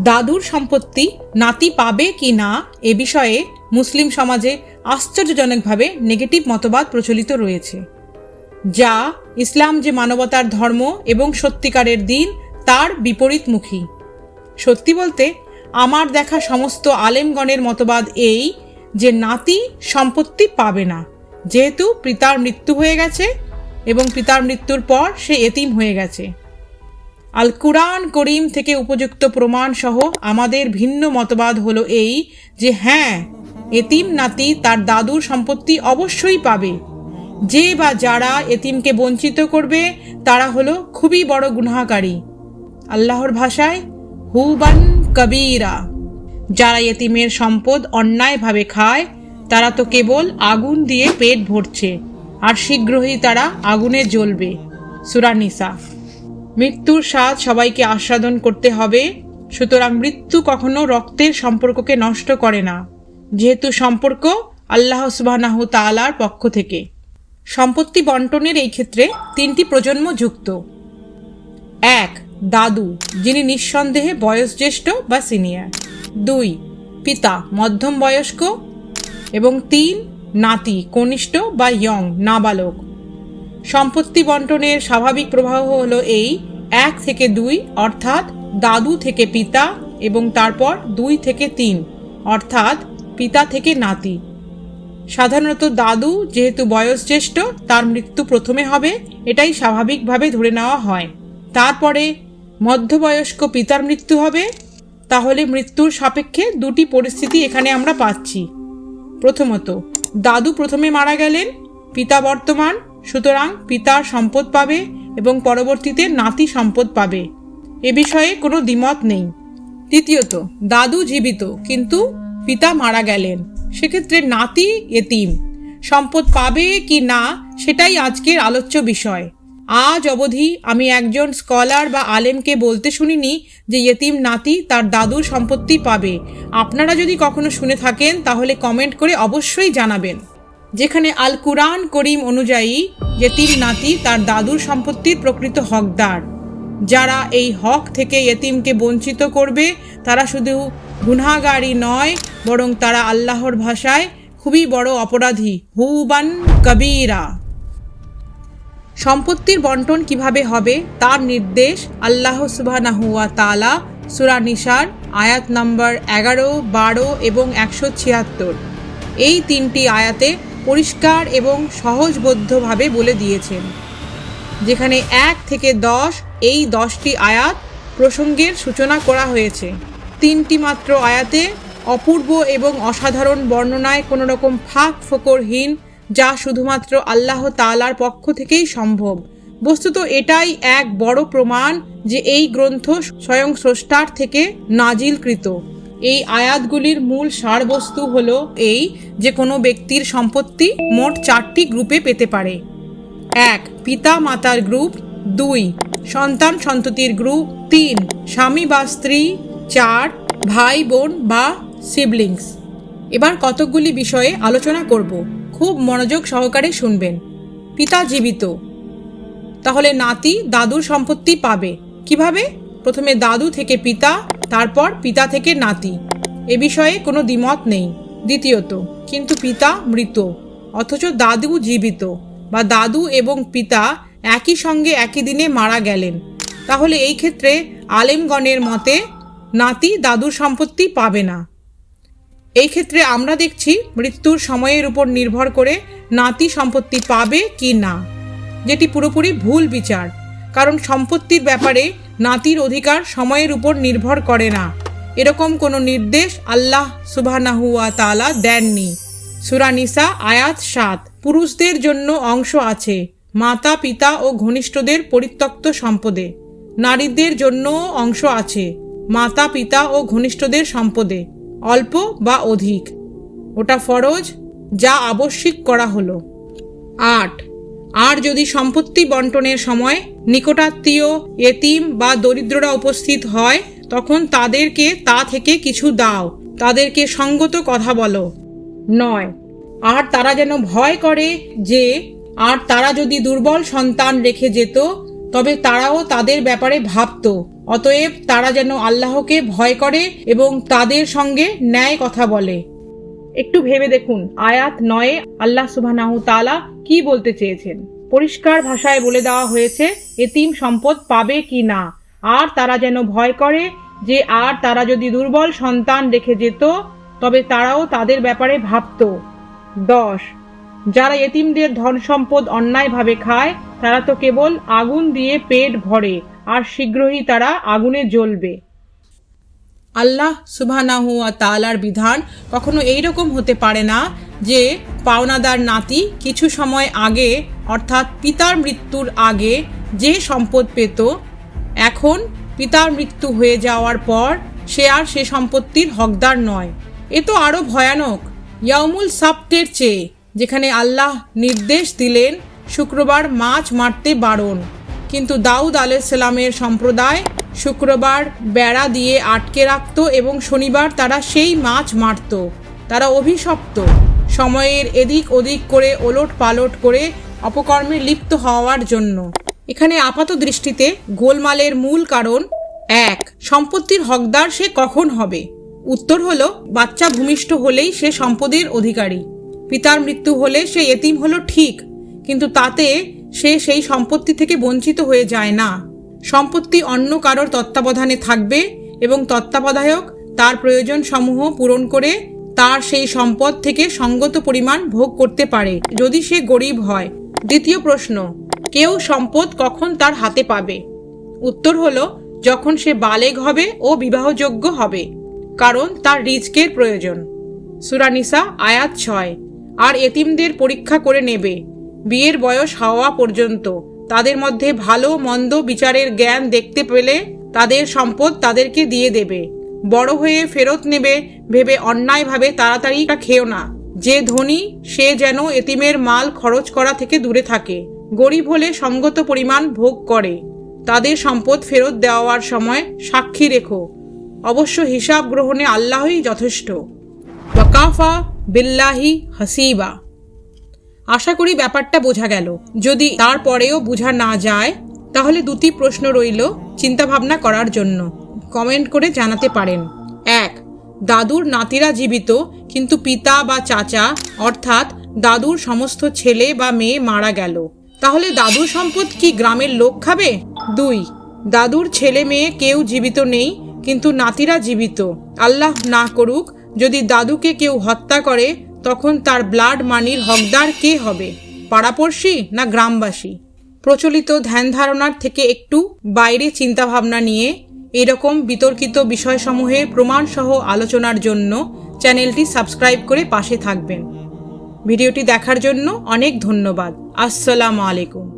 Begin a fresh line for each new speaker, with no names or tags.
দাদুর সম্পত্তি নাতি পাবে কি না এ বিষয়ে মুসলিম সমাজে আশ্চর্যজনকভাবে নেগেটিভ মতবাদ প্রচলিত রয়েছে। যা ইসলাম যে মানবতার ধর্ম এবং সত্যিকারের দিন, তার বিপরীতমুখী। সত্যি বলতে, আমার দেখা সমস্ত আলেমগণের মতবাদ এই যে নাতি সম্পত্তি পাবে না, যেহেতু পিতার মৃত্যু হয়ে গেছে এবং পিতার মৃত্যুর পর সে এতিম হয়ে গেছে। আল কুরআন করিম থেকে উপযুক্ত প্রমাণ সহ আমাদের ভিন্ন মতবাদ হলো এই যে হ্যাঁ এতিম নাতি তার দাদুর সম্পত্তি অবশ্যই পাবে। যে বা যারা এতিমকে বঞ্চিত করবে, তারা হলো খুবই বড় গুনাহকারী। আল্লাহর ভাষায়, হুবান কবিরা। যারা এতিমের সম্পদ অন্যায়ভাবে খায়, তারা তো কেবল আগুন দিয়ে পেট ভরছে, আর শীঘ্রই তারা আগুনে জ্বলবে। সুরানিসা মৃত্যুর স্বাদ সবাইকে আস্বাদন করতে হবে, সুতরাং মৃত্যু কখনো রক্তের সম্পর্ককে নষ্ট করে না, যেহেতু সম্পর্ক আল্লাহ সুবাহ তালার পক্ষ থেকে। সম্পত্তি বন্টনের এই ক্ষেত্রে তিনটি প্রজন্ম যুক্ত। এক, দাদু, যিনি নিঃসন্দেহে বয়োজ্যেষ্ঠ বা সিনিয়র। দুই, পিতা, মধ্যম বয়স্ক। এবং তিন, নাতি, কনিষ্ঠ বা ইয়ং, নাবালক। সম্পত্তি বন্টনের স্বাভাবিক প্রবাহ হল এই, এক থেকে দুই, অর্থাৎ দাদু থেকে পিতা এবং তারপর দুই থেকে তিন, অর্থাৎ পিতা থেকে নাতি। সাধারণত দাদু যেহেতু বয়োজ্যেষ্ঠ তার মৃত্যু প্রথমে হবে, এটাই স্বাভাবিকভাবে ধরে নেওয়া হয়। তারপরে মধ্যবয়স্ক পিতার মৃত্যু হবে, তাহলে মৃত্যুর সাপেক্ষে দুটি পরিস্থিতি এখানে আমরা পাচ্ছি। প্রথমত, দাদু প্রথমে মারা গেলেন, পিতা বর্তমান সুতরাং পিতার সম্পদ পাবে এবং পরবর্তীতে নাতি সম্পদ পাবে। এ বিষয়ে কোনো দ্বিমত নেই। তৃতীয়ত, দাদু জীবিত, কিন্তু পিতা মারা গেলেন। সেক্ষেত্রে নাতি এতিম। সম্পদ পাবে কি না, সেটাই আজকের আলোচ্য বিষয়। আজ অবধি আমি একজন স্কলার বা আলেমকে বলতে শুনিনি যে ইয়েতিম নাতি তার দাদুর সম্পত্তি পাবে। আপনারা যদি কখনো শুনে থাকেন, তাহলে কমেন্ট করে অবশ্যই জানাবেন। যেখানে আল কুরআন করিম অনুযায়ী ইয়েতিম নাতি তার দাদুর সম্পত্তির প্রকৃত হকদার। যারা এই হক থেকে ইয়েতিমকে বঞ্চিত করবে, তারা শুধু গুনাগারি নয়, বরং তারা আল্লাহর ভাষায় খুবই বড় অপরাধী, হুবান কবিরা। সম্পত্তির বন্টন কীভাবে হবে, তার নির্দেশ আল্লাহ সুবাহানাহুয়া তালা সুরা নিসার, আয়াত নম্বর এগারো, বারো এবং একশো ছিয়াত্তর। এই তিনটি আয়াতে পরিষ্কার এবং সহজবদ্ধভাবে বলে দিয়েছেন। যেখানে এক থেকে দশ, এই দশটি আয়াত প্রসঙ্গের সূচনা করা হয়েছে। তিনটি মাত্র আয়াতে অপূর্ব এবং অসাধারণ বর্ণনায় কোনো রকম ফাঁক ফোকরহীন, যা শুধুমাত্র আল্লাহ তালার পক্ষ থেকেই সম্ভব। বস্তুত এটাই এক বড় প্রমাণ যে এই গ্রন্থ স্বয়ং স্রষ্টার থেকে নাজিলকৃত। এই আয়াতগুলির মূল সারবস্তু হল এই যে কোনো ব্যক্তির সম্পত্তি মোট চারটি গ্রুপে পেতে পারে। এক, পিতা মাতার গ্রুপ। দুই, সন্তান সন্ততির গ্রুপ। তিন, স্বামী বা স্ত্রী। চার, ভাই, বোন বা সিবলিংস এবার কতকগুলি বিষয়ে আলোচনা করব। খুব মনোযোগ সহকারে শুনবেন। পিতা জীবিত। তাহলে নাতি দাদুর সম্পত্তি পাবে। কীভাবে? প্রথমে দাদু থেকে পিতা তারপর পিতা থেকে নাতি। এ বিষয়ে কোনো দ্বিমত নেই। দ্বিতীয়ত, কিন্তু পিতা মৃত, অথচ দাদু জীবিত বা দাদু এবং পিতা একই সঙ্গে একই দিনে মারা গেলেন। তাহলে এই ক্ষেত্রে আলেমগণের মতে নাতি দাদুর সম্পত্তি পাবে না। এই ক্ষেত্রে আমরা দেখছি মৃত্যুর সময়ের উপর নির্ভর করে নাতি সম্পত্তি পাবে কি না, যেটি পুরোপুরি ভুল বিচার। কারণ সম্পত্তির ব্যাপারে নাতির অধিকার সময়ের উপর নির্ভর করে না। এরকম কোনো নির্দেশ আল্লাহ সুবাহানাহুয়া তালা দেননি। সুরানিসা আয়াত সাত। পুরুষদের জন্য অংশ আছে, মাতা, পিতা ও ঘনিষ্ঠদের পরিত্যক্ত সম্পদে। নারীদের জন্যও অংশ আছে, মাতা, পিতা ও ঘনিষ্ঠদের সম্পদে, অল্প বা অধিক। ওটা ফরজ, যা আবশ্যিক করা হলো। আট। আর যদি সম্পত্তি বন্টনের সময় নিকটাত্মীয়, এতিম বা দরিদ্ররা উপস্থিত হয়, তখন তাদেরকে তা থেকে কিছু দাও। তাদেরকে সঙ্গত কথা বলো। নয়। আর তারা যেন ভয় করে যে, আর তারা যদি দুর্বল সন্তান রেখে যেত, তবে তারাও তাদের ব্যাপারে ভাবত। অতএব তারা যেন আল্লাহকে ভয় করে এবং তাদের সঙ্গে ন্যায় কথা বলে। একটু ভেবে দেখুন, আয়াত নয়ে আল্লাহ তাআলা কি বলতে চেয়েছেন? পরিষ্কার ভাষায় বলে দেওয়া হয়েছে, এতিম সম্পদ পাবে কি না? আর তারা যেন ভয় করে যে আর তারা যদি দুর্বল সন্তান রেখে যেত, তবে তারাও তাদের ব্যাপারে ভাবত। দশ, যারা এতিমদের ধন সম্পদ অন্যায়ভাবে খায়, তারা তো কেবল আগুন দিয়ে পেট ভরে, আর শীঘ্রই তারা আগুনে জ্বলবে। আল্লাহ সুবহানাহু ওয়া তাআলার বিধান কখনো এই রকম হতে পারে না যে পাওনাদার নাতি কিছু সময় আগে, অর্থাৎ পিতার মৃত্যুর আগে, যে সম্পদ পেত, এখন পিতার মৃত্যু হয়ে যাওয়ার পর সে আর সে সম্পত্তির হকদার নয়। এ তো আরও ভয়ানক। ইয়ামুল সাপ্টের চেয়ে, যেখানে আল্লাহ নির্দেশ দিলেন, শুক্রবার মাছ মারতে বারণ। কিন্তু দাউদ আলাইসাল্লামের সম্প্রদায় শুক্রবার বেড়া দিয়ে আটকে রাখত এবং শনিবার তারা সেই মাছ মারত। তারা অভিশপ্ত। সময়ের এদিক ওদিক করে ওলট পালট করে অপকর্মে লিপ্ত হওয়ার জন্য। এখানে আপাত দৃষ্টিতে গোলমালের মূল কারণ এক, সম্পত্তির হকদার সে কখন হবে? উত্তর হলো, বাচ্চা ভূমিষ্ঠ হলেই সে সম্পদের অধিকারী। পিতার মৃত্যু হলে সে এতিম হলো ঠিক, কিন্তু তাতে সে সেই সম্পত্তি থেকে বঞ্চিত হয়ে যায় না। সম্পত্তি অন্য কারোর তত্ত্বাবধানে থাকবে এবং তত্ত্বাবধায়ক তার প্রয়োজন সমূহ পূরণ করে তার সেই সম্পদ থেকে সঙ্গত পরিমাণ ভোগ করতে পারে, যদি সে গরিব হয়। দ্বিতীয় প্রশ্ন, কেউ সম্পদ কখন তার হাতে পাবে? উত্তর হলো, যখন সে বালেগ হবে ও বিবাহযোগ্য হবে, কারণ তার রিজকের প্রয়োজন। সুরানিসা, আয়াত ছয়, আর এতিমদের পরীক্ষা করে নেবে, বিয়ের বয়স হওয়া পর্যন্ত। তাদের মধ্যে ভালো মন্দ বিচারের জ্ঞান দেখতে পেলে তাদের সম্পদ তাদেরকে দিয়ে দেবে। বড় হয়ে ফেরত নেবে ভেবে অন্যায়ভাবে তাড়াতাড়ি খেও না। যে ধনী, সে যেন এতিমের মাল খরচ করা থেকে দূরে থাকে। গরিব হলে সঙ্গত পরিমাণ ভোগ করে। তাদের সম্পদ ফেরত দেওয়ার সময় সাক্ষী রেখো। অবশ্য হিসাব গ্রহণে আল্লাহই যথেষ্ট। ওয়াকাফা বিল্লাহি হাসিবা। আশা করি ব্যাপারটা বোঝা গেল। যদি তারপরেও বোঝা না যায়, তাহলে দুটি প্রশ্ন রইল চিন্তাভাবনা করার জন্য। কমেন্ট করে জানাতে পারেন। এক, দাদুর নাতিরা জীবিত, কিন্তু পিতা বা চাচা, অর্থাৎ দাদুর সমস্ত ছেলে বা মেয়ে মারা গেল। তাহলে দাদুর সম্পদ কি গ্রামের লোক খাবে? দুই, দাদুর ছেলে মেয়ে কেউ জীবিত নেই, কিন্তু নাতিরা জীবিত। আল্লাহ না করুক, যদি দাদুকে কেউ হত্যা করে তখন তার ব্লাড মানির হকদার কে হবে? পাড়াপড়শি না গ্রামবাসী? প্রচলিত ধ্যান ধারণার থেকে একটু বাইরে চিন্তাভাবনা নিয়ে এরকম বিতর্কিত বিষয়সমূহের প্রমাণসহ আলোচনার জন্য চ্যানেলটি সাবস্ক্রাইব করে পাশে থাকবেন। ভিডিওটি দেখার জন্য অনেক ধন্যবাদ। আসসালামু আলাইকুম।